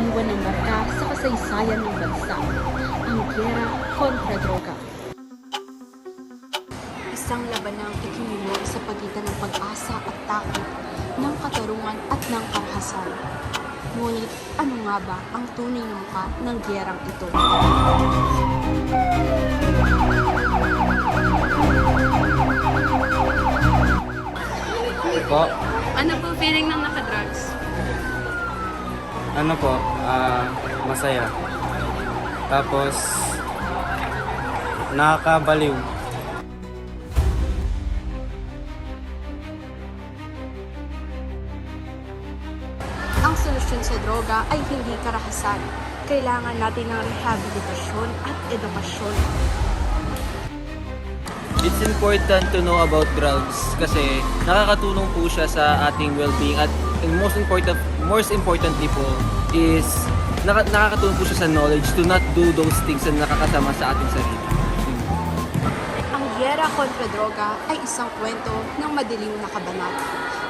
nag-iwan ng marka sa kasaysayan ng bansa, ang gera kontra droga. Isang labanang ikinulong sa pagitan ng pag-asa at takot, ng katarungan at ng karahasan. Ngunit ano nga ba ang tunay na mukha ng gerang ito? Po, Ano po feeling ng nakadrugs? Ano po, ah, masaya. Tapos, nakakabaliw. Ang solusyon sa droga ay hindi karahasan. Kailangan natin ng rehabilitasyon at edukasyon. It's important to know about drugs kasi nakakatulong po siya sa ating well-being at and most important most importantly po is naka, nakakatulong po siya sa knowledge to not do those things na nakakasama sa ating sarili. Ang giyera kontra droga ay isang kwento ng madilim na kabanata.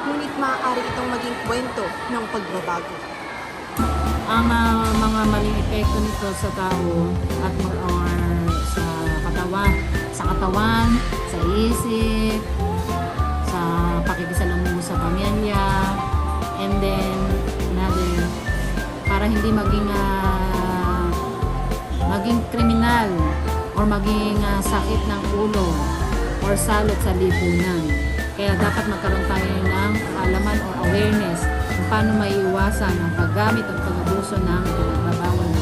Ngunit maaari itong maging kwento ng pagbabago. ang ah, mga maling epekto nito sa tao at or sa katawan, sa katawan, sa isip, sa pakikisalamuha sa pamilya, and then another para hindi maging ah, maging kriminal or maging ah, sakit ng ulo or salot sa lipunan. Kaya dapat magkaroon tayo ng kaalaman or awareness kung paano maiiwasan ang paggamit at pag-abuso ng pinagbabawal na